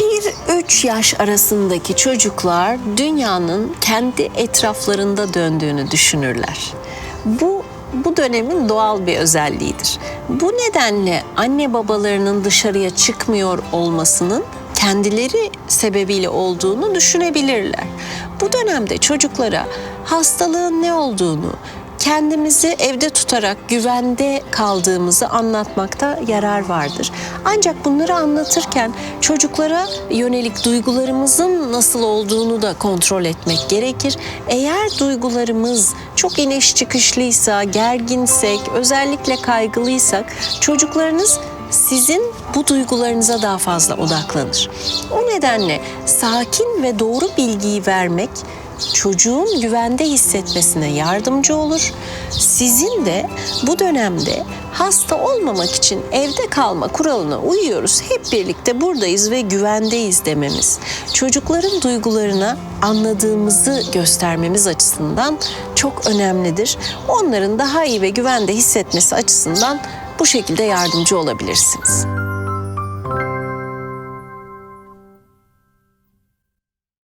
Bir üç yaş arasındaki çocuklar dünyanın kendi etraflarında döndüğünü düşünürler. Bu bu dönemin doğal bir özelliğidir. Bu nedenle anne babalarının dışarıya çıkmıyor olmasının kendileri sebebiyle olduğunu düşünebilirler. Bu dönemde çocuklara hastalığın ne olduğunu, kendimizi evde tutarak güvende kaldığımızı anlatmakta yarar vardır. Ancak bunları anlatırken çocuklara yönelik duygularımızın nasıl olduğunu da kontrol etmek gerekir. Eğer duygularımız çok iniş çıkışlıysa, gerginsek, özellikle kaygılıysak çocuklarınız sizin bu duygularınıza daha fazla odaklanır. O nedenle sakin ve doğru bilgiyi vermek çocuğun güvende hissetmesine yardımcı olur. Sizin de bu dönemde hasta olmamak için evde kalma kuralına uyuyoruz. Hep birlikte buradayız ve güvendeyiz dememiz. Çocukların duygularına anladığımızı göstermemiz açısından çok önemlidir. Onların daha iyi ve güvende hissetmesi açısından bu şekilde yardımcı olabilirsiniz.